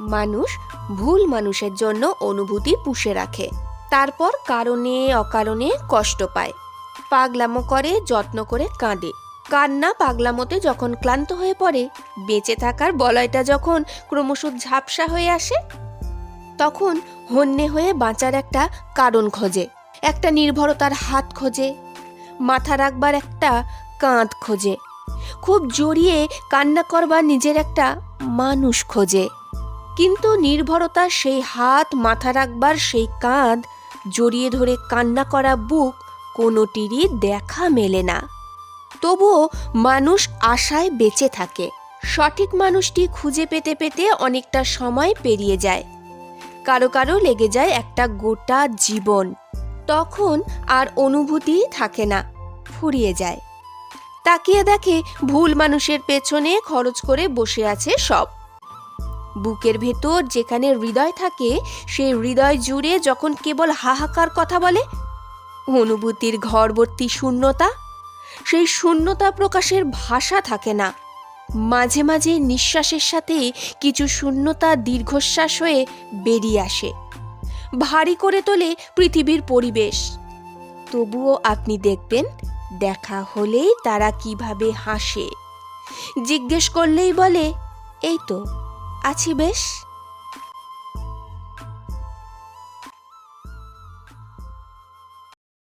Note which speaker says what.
Speaker 1: মানুষ ভুল মানুষের জন্য অনুভূতি পুষে রাখে। তারপর কারণে, অকারণে কষ্ট পায়। পাগলামো করে, যত্ন করে কাঁদে। কান্না পাগলামোতে যখন ক্লান্ত হয়ে পড়ে, বেঁচে থাকার বলয়টা যখন ক্রমশ ঝাপসা হয়ে আসে, তখন হন্যে হয়ে বাঁচার একটা কারণ খোঁজে। একটা নির্ভরতার হাত খোঁজে। মাথা রাখবার একটা কাঁধ খোঁজে। খুব জড়িয়ে কান্না করবার নিজের একটা মানুষ খোঁজে। কিন্তু নির্ভরতা সেই হাত মাথা রাখবার সেই কাঁধ, জড়িয়ে ধরে কান্না করা বুক কোনোটিরই দেখা মেলে না। তবুও মানুষ আশায় বেঁচে থাকে। সঠিক মানুষটি খুঁজে পেতে পেতে অনেকটা সময় পেরিয়ে যায়। কারও কারও লেগে যায় একটা গোটা জীবন। তখন আর অনুভূতি থাকে না, ফুরিয়ে যায়। তাকিয়ে দেখে ভুল মানুষের পেছনে খরচ করে বসে আছে সব। বুকের ভেতর যেখানে হৃদয় থাকে, সেই হৃদয় জুড়ে যখন কেবল হাহাকার কথা বলে, অনুভূতির ঘরবর্তী শূন্যতা, সেই শূন্যতা প্রকাশের ভাষা থাকে না। মাঝে মাঝে নিঃশ্বাসের সাথে কিছু শূন্যতা দীর্ঘশ্বাস হয়ে বেরিয়ে আসে। ভারী করে তোলে পৃথিবীর পরিবেশ। তবুও আপনি দেখবেন, দেখা হলেই তারা কীভাবে হাসে। জিজ্ঞেস করলেই বলে, এই তো। আছি বেশ।